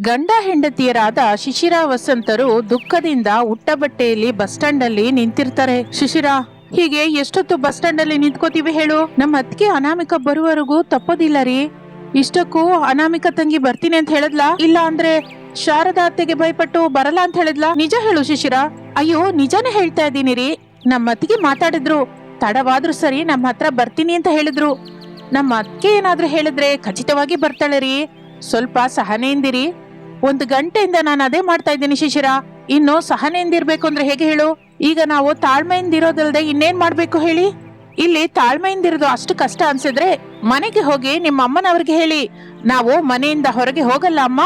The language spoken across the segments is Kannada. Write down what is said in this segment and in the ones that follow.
ಗಂಡ ಹೆಂಡತಿಯರಾದ ಶಿಶಿರ ವಸಂತರು ದುಃಖದಿಂದ ಉಟ್ಟ ಬಟ್ಟೆಯಲ್ಲಿ ಬಸ್ ಸ್ಟ್ಯಾಂಡ್ ಅಲ್ಲಿ ನಿಂತಿರ್ತಾರೆ. ಶಿಶಿರ, ಹೀಗೆ ಎಷ್ಟೊತ್ತು ಬಸ್ ಸ್ಟ್ಯಾಂಡ್ ಅಲ್ಲಿ ನಿಂತ್ಕೋತೀವಿ ಹೇಳು? ನಮ್ಮ ಅತ್ತಿಗೆ ಅನಾಮಿಕ ಬರುವವರೆಗೂ ತಪ್ಪೋದಿಲ್ಲ ರೀ. ಇಷ್ಟಕ್ಕೂ ಅನಾಮಿಕ ತಂಗಿ ಬರ್ತೀನಿ ಅಂತ ಹೇಳದ್ಲಾ? ಇಲ್ಲ ಅಂದ್ರೆ ಶಾರದಾ ಅತ್ತೆಗೆ ಭಯಪಟ್ಟು ಬರಲ್ಲ ಅಂತ ಹೇಳಿದ್ಲಾ? ನಿಜ ಹೇಳು ಶಿಶಿರ. ಅಯ್ಯೋ, ನಿಜಾನೇ ಹೇಳ್ತಾ ಇದ್ದೀನಿ ರೀ. ನಮ್ಮ ಅತ್ತಿಗೆ ಮಾತಾಡಿದ್ರು. ತಡವಾದ್ರೂ ಸರಿ ನಮ್ಮ ಹತ್ರ ಬರ್ತೀನಿ ಅಂತ ಹೇಳಿದ್ರು. ನಮ್ಮ ಅತ್ತಿಗೆ ಏನಾದ್ರೂ ಹೇಳಿದ್ರೆ ಖಚಿತವಾಗಿ ಬರ್ತಾಳೆ ರೀ. ಸ್ವಲ್ಪ ಸಹನೆಯಿಂದಿರಿ ಒಂದು ಗಂಟೆಯಿಂದ ನಾನು ಅದೇ ಮಾಡ್ತಾ ಇದ್ದೀನಿ ಶಿಶಿರ. ಇನ್ನು ಸಹನೆಯಿಂದಿರ್ಬೇಕು ಅಂದ್ರೆ ಹೇಗೆ ಹೇಳು? ಈಗ ನಾವು ತಾಳ್ಮೆಯಿಂದ ಇರೋದಲ್ಲದೆ ಇನ್ನೇನ್ ಮಾಡ್ಬೇಕು ಹೇಳಿ? ಇಲ್ಲಿ ತಾಳ್ಮೆಯಿಂದ ಇರೋದು ಅಷ್ಟು ಕಷ್ಟ ಅನ್ಸಿದ್ರೆ ಮನೆಗೆ ಹೋಗಿ ನಿಮ್ಮ ಅಮ್ಮನವ್ರಿಗೆ ಹೇಳಿ. ನಾವು ಮನೆಯಿಂದ ಹೊರಗೆ ಹೋಗಲ್ಲ ಅಮ್ಮ.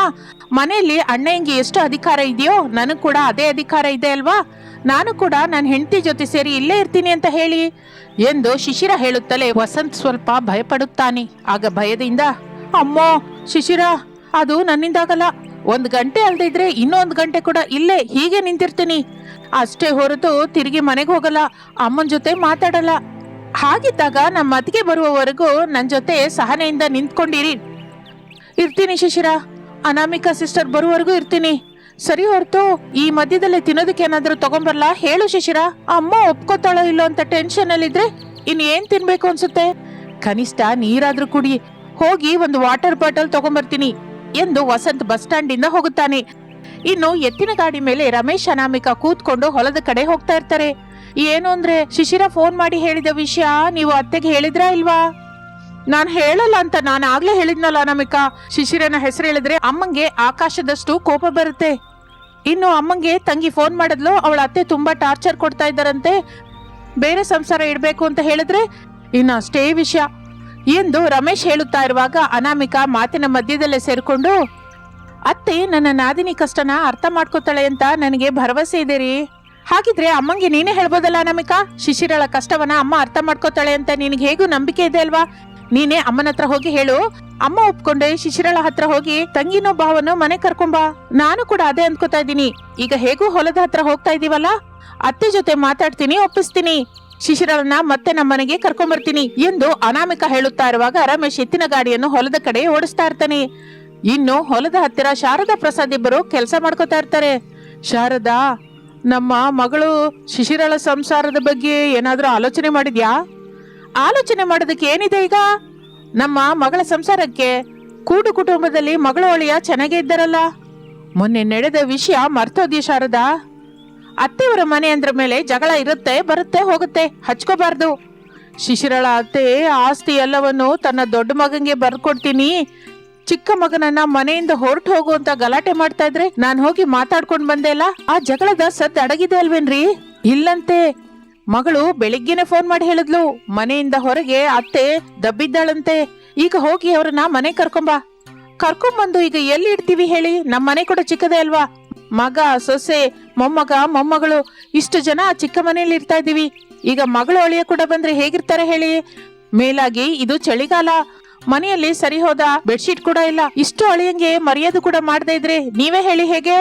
ಮನೆಯಲ್ಲಿ ಅಣ್ಣಂಗೆ ಎಷ್ಟು ಅಧಿಕಾರ ಇದೆಯೋ ನನಗ್ ಕೂಡ ಅದೇ ಅಧಿಕಾರ ಇದೆ ಅಲ್ವಾ? ನಾನು ಕೂಡ ನನ್ನ ಹೆಂಡತಿ ಜೊತೆ ಸೇರಿ ಇಲ್ಲೇ ಇರ್ತೀನಿ ಅಂತ ಹೇಳಿ. ಎಂದು ಶಿಶಿರ ಹೇಳುತ್ತಲೇ ವಸಂತ್ ಸ್ವಲ್ಪ ಭಯಪಡುತ್ತಾನೆ. ಆಗ ಭಯದಿಂದ, ಅಮ್ಮೋ, ಶಿಶಿರ, ಅದು ನನ್ನಿಂದಾಗಲ್ಲ. ಒಂದ್ ಗಂಟೆ ಅಲ್ದಿದ್ರೆ ಇನ್ನೊಂದು ಗಂಟೆ ಕೂಡ ಇಲ್ಲೇ ಹೀಗೆ ನಿಂತಿರ್ತೀನಿ. ಅಷ್ಟೇ ಹೊರತು ತಿರುಗಿ ಮನೆಗೆ ಹೋಗಲ್ಲ, ಅಮ್ಮನ ಜೊತೆ ಮಾತಾಡಲ್ಲ. ಹಾಗಿದ್ದಾಗ ನಮ್ಮ ಅತ್ತಿಗೆ ಬರುವವರೆಗೂ ನನ್ನ ಜೊತೆ ಸಹನೆಯಿಂದ ನಿಂತ್ಕೊಂಡಿರಿ. ಇರ್ತೀನಿ ಶಿಶಿರ. ಅನಾಮಿಕಾ ಸಿಸ್ಟರ್ ಬರುವವರೆಗೂ ಇರ್ತೀನಿ. ಸರಿ ಹೊರತು ಈ ಮಧ್ಯದಲ್ಲಿ ತಿನ್ನೋದಕ್ಕೆ ಏನಾದ್ರೂ ತಗೊಂಬರ್ಲಾ? ಹೇಳು ಶಿಶಿರ. ಅಮ್ಮ ಒಪ್ಕೋತಾಳೋ ಇಲ್ಲೋ ಅಂತ ಟೆನ್ಷನ್ ಅಲ್ಲಿದ್ರೆ ಇನ್ ಏನ್ ತಿನ್ಬೇಕು ಅನ್ಸುತ್ತೆ? ಕನಿಷ್ಠ ನೀರಾದ್ರೂ ಕುಡಿ. ಹೋಗಿ ಒಂದು ವಾಟರ್ ಬಾಟಲ್ ತಗೊಂಬರ್ತೀನಿ. ಎಂದು ವಸಂತ್ ಬಸ್ ಸ್ಟ್ಯಾಂಡ್ ಇಂದ ಹೋಗುತ್ತಾನೆ. ಇನ್ನು ಎತ್ತಿನ ಗಾಡಿ ಮೇಲೆ ರಮೇಶ್ ಅನಾಮಿಕಾ ಕೂತ್ಕೊಂಡು ಹೊಲದ ಕಡೆ ಹೋಗ್ತಾ ಇರ್ತಾರೆ. ಏನು ಅಂದ್ರೆ, ಶಿಶಿರ ಫೋನ್ ಮಾಡಿ ಹೇಳಿದ ವಿಷಯ ನೀವು ಅತ್ತೆಗೆ ಹೇಳಿದ್ರಾ ಇಲ್ವಾ? ನಾನ್ ಹೇಳಲ್ಲ ಅಂತ ನಾನು ಆಗ್ಲೇ ಹೇಳಿದ್ನಲ್ಲ ಅನಾಮಿಕಾ. ಶಿಶಿರನ ಹೆಸರು ಹೇಳಿದ್ರೆ ಅಮ್ಮಂಗೆ ಆಕಾಶದಷ್ಟು ಕೋಪ ಬರುತ್ತೆ. ಇನ್ನು ಅಮ್ಮಂಗೆ ತಂಗಿ ಫೋನ್ ಮಾಡಿದ್ಲು, ಅವಳ ಅತ್ತೆ ತುಂಬಾ ಟಾರ್ಚರ್ ಕೊಡ್ತಾ ಇದ್ದಾರಂತೆ. ಬೇರೆ ಸಂಸಾರ ಇಡಬೇಕು ಅಂತ ಹೇಳಿದ್ರೆ, ಇನ್ನು ಅಷ್ಟೇ ವಿಷಯ. ಎಂದು ರಮೇಶ್ ಹೇಳುತ್ತಾ ಇರುವಾಗ ಅನಾಮಿಕಾ ಮಾತಿನ ಮಧ್ಯದಲ್ಲೇ ಸೇರಿಕೊಂಡು, ಅತ್ತೆ, ನನ್ನ ನಾದಿನಿ ಕಷ್ಟನ ಅರ್ಥ ಮಾಡ್ಕೋತಾಳೆ ಅಂತ ನನಗೆ ಭರವಸೆ ಇದೆ ರೀ ಹಾಗಿದ್ರೆ ಅಮ್ಮಂಗೆ ನೀನೇ ಹೇಳ್ಬೋದಲ್ಲ ಅನಾಮಿಕಾ? ಶಿಶಿರಳ ಕಷ್ಟವನ್ನ ಅಮ್ಮ ಅರ್ಥ ಮಾಡ್ಕೋತಾಳೆ ಅಂತ ನಿನಗೆ ಹೇಗೂ ನಂಬಿಕೆ ಇದೆ ಅಲ್ವಾ? ನೀನೇ ಅಮ್ಮನ ಹತ್ರ ಹೋಗಿ ಹೇಳು. ಅಮ್ಮ ಒಪ್ಕೊಂಡೆ ಶಿಶಿರಳ ಹತ್ರ ಹೋಗಿ ತಂಗಿನೋ ಭಾವನೋ ಮನೆ ಕರ್ಕೊಂಬಾ ನಾನು ಕೂಡ ಅದೇ ಅಂದ್ಕೋತಾ ಇದ್ದೀನಿ. ಈಗ ಹೇಗೂ ಹೊಲದ ಹತ್ರ ಹೋಗ್ತಾ ಇದೀವಲ್ಲ? ಅತ್ತೆ ಜೊತೆ ಮಾತಾಡ್ತೀನಿ, ಒಪ್ಪಿಸ್ತೀನಿ. ಶಿಶಿರಳನ್ನ ಮತ್ತೆ ನಮ್ಮನೆಗೆ ಕರ್ಕೊಂಬರ್ತೀನಿ ಎಂದು ಅನಾಮಿಕ ಹೇಳುತ್ತಾ ಇರುವಾಗ ರಮೇಶ್ ಎತ್ತಿನ ಗಾಡಿಯನ್ನು ಹೊಲದ ಕಡೆ ಓಡಿಸ್ತಾ ಇರ್ತಾನೆ. ಇನ್ನು ಹೊಲದ ಹತ್ತಿರ ಶಾರದಾ ಪ್ರಸಾದ್ ಇಬ್ಬರು ಕೆಲಸ ಮಾಡ್ಕೋತಾ ಇರ್ತಾರೆ. ಶಾರದಾ, ನಮ್ಮ ಮಗಳು ಶಿಶಿರಳ ಸಂಸಾರದ ಬಗ್ಗೆ ಏನಾದರೂ ಆಲೋಚನೆ ಮಾಡಿದ್ಯಾ? ಆಲೋಚನೆ ಮಾಡೋದಕ್ಕೆ ಏನಿದೆ ಈಗ? ನಮ್ಮ ಮಗಳ ಸಂಸಾರಕ್ಕೆ ಕೂಡು ಕುಟುಂಬದಲ್ಲಿ ಮಗಳು ಒಳಿಯ ಚೆನ್ನಾಗೇ ಇದ್ದಾರಲ್ಲ. ಮೊನ್ನೆ ನಡೆದ ವಿಷಯ ಮರ್ತೋದ್ಯ ಶಾರದಾ? ಅತ್ತೆಯವರ ಮನೆ ಅಂದ್ರ ಮೇಲೆ ಜಗಳ ಇರುತ್ತೆ, ಬರುತ್ತೆ, ಹೋಗುತ್ತೆ. ಹಚ್ಕೋಬಾರ್ದು. ಶಿಶಿರಳ ಅತ್ತೆ ಆಸ್ತಿ ಎಲ್ಲವನ್ನು ತನ್ನ ದೊಡ್ಡ ಮಗಂಗೆ ಬರ್ಕೊಡ್ತೀನಿ ಚಿಕ್ಕ ಮಗನನ್ನ ಮನೆಯಿಂದ ಹೊರಟು ಹೋಗು ಗಲಾಟೆ ಮಾಡ್ತಾ ಇದ್ರೆ ನಾನ್ ಹೋಗಿ ಮಾತಾಡ್ಕೊಂಡ್ ಬಂದೆ ಅಲ್ಲ? ಆ ಜಗಳದ ಸದ್ ಅಡಗಿದೆ ಅಲ್ವೇನ್ರಿ? ಇಲ್ಲಂತೆ. ಮಗಳು ಬೆಳಿಗ್ಗೆನೆ ಫೋನ್ ಮಾಡಿ ಹೇಳಿದ್ಲು. ಮನೆಯಿಂದ ಹೊರಗೆ ಅತ್ತೆ ದಬ್ಬಿದ್ದಾಳಂತೆ. ಈಗ ಹೋಗಿ ಅವ್ರನ್ನ ಮನೆ ಕರ್ಕೊಂಬಾ. ಕರ್ಕೊಂಬಂದು ಈಗ ಎಲ್ಲಿ ಇಡ್ತೀವಿ ಹೇಳಿ? ನಮ್ಮ ಮನೆ ಕೂಡ ಚಿಕ್ಕದೇ ಅಲ್ವಾ? ಮಗ, ಸೊಸೆ, ಮೊಮ್ಮಗ, ಮೊಮ್ಮಗಳು, ಇಷ್ಟು ಜನ ಚಿಕ್ಕ ಮನೆಯಲ್ಲಿ ಇರ್ತಾ ಇದೀವಿ ಈಗ ಮಗಳು ಅಳಿಯ ಕೂಡ ಬಂದ್ರೆ ಹೇಗಿರ್ತಾರೆ ಹೇಳಿ? ಮೇಲಾಗಿ, ಇದು ಚಳಿಗಾಲ. ಮನೆಯಲ್ಲಿ ಸರಿ ಹೋದ ಬೆಡ್ಶೀಟ್ ಕೂಡ ಇಲ್ಲ. ಇಷ್ಟು ಅಳಿಯಂಗೆ ಮರ್ಯಾದೆ ಕೂಡ ಮಾಡದೇ ಇದ್ರೆ ನೀವೇ ಹೇಳಿ ಹೇಗೆ?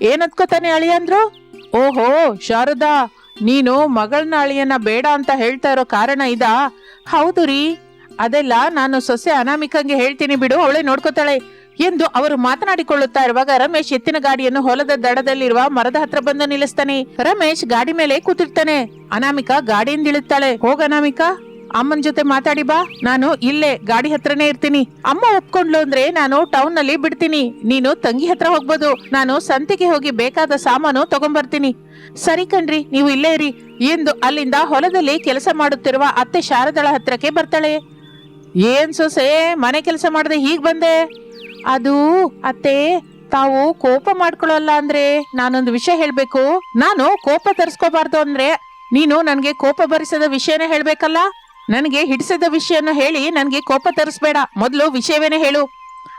ಏನತ್ಕೋತಾನೆ ಅಳಿಯ ಅಂದ್ರು? ಓಹೋ, ಶಾರದಾ, ನೀನು ಮಗಳನ್ನ ಅಳಿಯನ್ನ ಬೇಡ ಅಂತ ಹೇಳ್ತಾ ಇರೋ ಕಾರಣ ಇದಾ? ಹೌದು ರೀ. ಅದೆಲ್ಲ ನಾನು ಸೊಸೆ ಅನಾಮಿಕಂಗೆ ಹೇಳ್ತೀನಿ ಬಿಡು, ಅವಳೆ ನೋಡ್ಕೋತಾಳೆ. ಎಂದು ಅವರು ಮಾತನಾಡಿಕೊಳ್ಳುತ್ತಾ ಇರುವಾಗ ರಮೇಶ್ ಎತ್ತಿನ ಗಾಡಿಯನ್ನು ಹೊಲದ ದಡದಲ್ಲಿರುವ ಮರದ ಹತ್ರ ಬಂದು ನಿಲ್ಲಿಸ್ತಾನೆ. ರಮೇಶ್ ಗಾಡಿ ಮೇಲೆ ಕೂತಿರ್ತಾನೆ. ಅನಾಮಿಕಾ ಗಾಡಿಯಿಂದ ಇಳುತ್ತಾಳೆ ಹೋಗ ಅನಾಮಿಕಾ, ಅಮ್ಮನ ಜೊತೆ ಮಾತಾಡಿ ಬಾ. ನಾನು ಇಲ್ಲೇ, ಗಾಡಿ ಹತ್ರನೇ ಇರ್ತೀನಿ. ಅಮ್ಮ ಒಪ್ಕೊಂಡ್ಲು ಅಂದ್ರೆ ನಾನು ಟೌನ್ನಲ್ಲಿ ಬಿಡ್ತೀನಿ. ನೀನು ತಂಗಿ ಹತ್ರ ಹೋಗ್ಬೋದು. ನಾನು ಸಂತೆಗೆ ಹೋಗಿ ಬೇಕಾದ ಸಾಮಾನು ತಗೊಂಬರ್ತೀನಿ. ಸರಿ ಕಣ್ರಿ, ನೀವು ಇಲ್ಲೇ ಇರಿ ಎಂದು ಅಲ್ಲಿಂದ ಹೊಲದಲ್ಲಿ ಕೆಲಸ ಮಾಡುತ್ತಿರುವ ಅತ್ತೆ ಶಾರದಳ ಹತ್ರಕ್ಕೆ ಬರ್ತಾಳೆ. ಏನ್ ಸೊಸೆ, ಮನೆ ಕೆಲಸ ಮಾಡದೆ ಹೀಗ್ ಬಂದೆ? ಅದು, ಅತ್ತೆ, ತಾವು ಕೋಪ ಮಾಡ್ಕೊಳ್ಳಲ್ಲ ಅಂದ್ರೆ ನಾನೊಂದು ವಿಷಯ ಹೇಳ್ಬೇಕು. ನಾನು ಕೋಪ ತರಿಸ್ಕೋಬಾರ್ದು ಅಂದ್ರೆ ನೀನು ನನಗೆ ಕೋಪ ಭರಿಸದ ವಿಷಯನೇ ಹೇಳ್ಬೇಕಲ್ಲ? ನನಗೆ ಹಿಡಿಸದ ವಿಷಯನ ಹೇಳಿ ನನಗೆ ಕೋಪ ತರಿಸ್ಬೇಡ. ಮೊದಲು ವಿಷಯವೇನೆ ಹೇಳು.